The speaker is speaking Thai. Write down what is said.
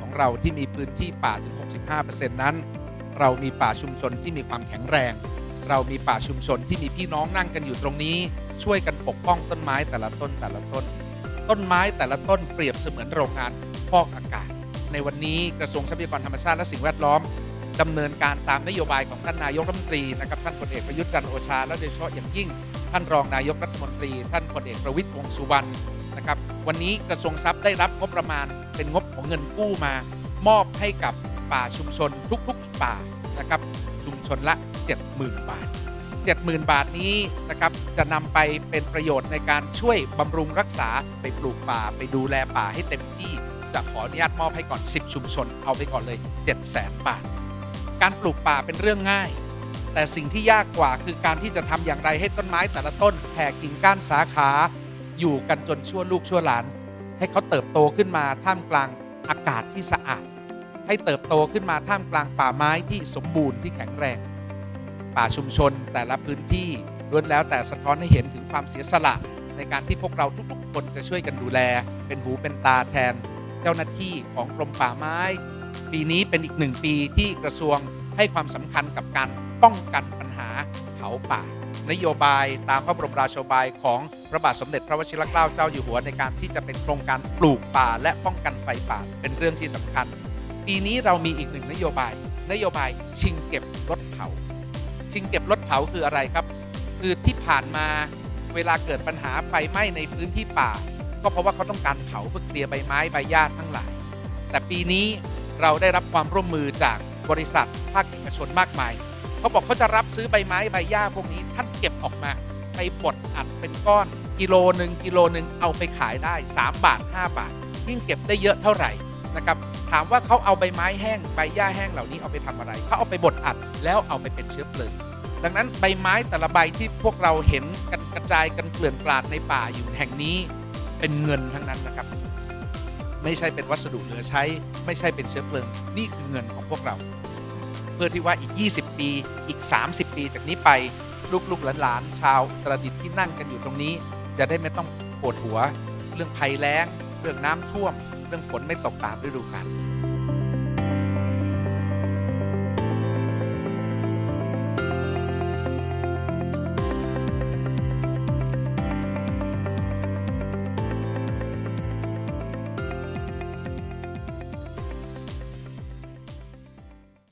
ของเราที่มีพื้นที่ป่าถึง 65%นั้น เรามีป่าชุมชนที่มีความแข็งแรง เรามีป่าชุมชนที่มีพี่น้องนั่งกันอยู่ตรงนี้ ช่วยกันปกป้องต้นไม้แต่ละต้นแต่ละต้น ต้นไม้แต่ละต้นเปรียบเสมือนโรงงานฟอกอากาศ ในวันนี้กระทรวงทรัพยากรธรรมชาติและสิ่งแวดล้อมดำเนินการตามนโยบายของท่านนายกรัฐมนตรีนะครับท่านพลเอกประยุทธ์จันทร์โอชาและโดยเฉพาะอย่างยิ่ง ท่านรองนายกรัฐมนตรี ท่านพลเอกประวิตรวงสุวรรณ นะครับ วันนี้กระทรวงทรัพย์ได้รับงบประมาณเป็นงบของเงินกู้มา มอบให้กับป่าชุมชนทุกๆป่านะครับชุมชนละ 70,000 บาท 70,000 บาทนี้นะครับจะนำไปเป็นประโยชน์ในการช่วยบำรุงรักษาไปปลูกป่าไปดูแลป่าให้เต็มที่จะขออนุญาตมอบให้ก่อน 10 ชุมชน เอาไปก่อนเลย 700,000 บาท การปลูกป่าเป็นเรื่องง่าย แต่สิ่งที่ยากกว่าคือการที่จะทำอย่างไรให้ต้นไม้แต่ละต้นแผ่กิ่งก้านสาขา อยู่กันจนชั่วลูกชั่วหลาน ให้เขาเติบโตขึ้นมาท่ามกลางอากาศที่สะอาด ให้เติบโตขึ้นมาท่ามกลางป่าไม้ที่สมบูรณ์ที่แข็งแรง ป่าชุมชนแต่ละพื้นที่ล้วนแล้วแต่สะท้อนให้เห็นถึงความเสียสละ ในการที่พวกเราทุกๆคนจะช่วยกันดูแล เป็นหูเป็นตาแทน เจ้าหน้าที่ของกรมป่าไม้ ปีนี้เป็นอีกหนึ่งปีที่กระทรวงให้ความสำคัญกับการป้องกันปัญหาเผาป่า นโยบายตามพระบรมราโชบายของพระบาทสมเด็จพระวชิรเกล้าเจ้าอยู่หัวในการที่จะเป็นโครงการปลูกป่าและป้องกันไฟป่าเป็นเรื่องที่สำคัญ ปีนี้เรามีอีกหนึ่งนโยบาย นโยบายชิงเก็บรถเผา ชิงเก็บรถเผาคืออะไรครับ คือที่ผ่านมาเวลาเกิดปัญหาไฟไหม้ในพื้นที่ป่า ก็เพราะว่าเขาต้องการเผาเพื่อเคลียร์ใบไม้ใบหญ้าทั้งหลาย แต่ปีนี้เราได้รับความร่วมมือจากบริษัทภาคเอกชนมากมาย เขาบอกเขาจะรับซื้อใบไม้ใบหญ้าพวกนี้ท่านเก็บออกมา ไปบดอัดเป็นก้อนกิโลหนึ่งกิโลหนึ่งเอาไปขายได้ 3 บาท 5 บาท ยิ่งเก็บได้เยอะเท่าไหร่นะครับถามว่าเขาเอาใบไม้แห้งใบหญ้าแห้งเหล่านี้เอาไปทำอะไรเขาเอาไปบดอัดแล้วเอาไปเป็นเชื้อเพลิงดังนั้นใบไม้แต่ละใบที่พวกเราเห็นกันกระจายกันเกลื่อนกลาดในป่าอยู่แห่งนี้เป็นเงินทั้งนั้นนะครับ ไม่ใช่เป็นวัสดุเหลือใช้ ไม่ใช่เป็นเชื้อเพลิง นี่คือเงินของพวกเรา เพื่อที่ว่าอีก 20 ปี อีก 30 ปีจากนี้ไปลูกๆหลานๆชาวประดิษฐ์ที่นั่งกันอยู่ตรงนี้ จะได้ไม่ต้องปวดหัว เรื่องภัยแล้ง เรื่องน้ำท่วม เรื่องฝนไม่ตกตามฤดูกาล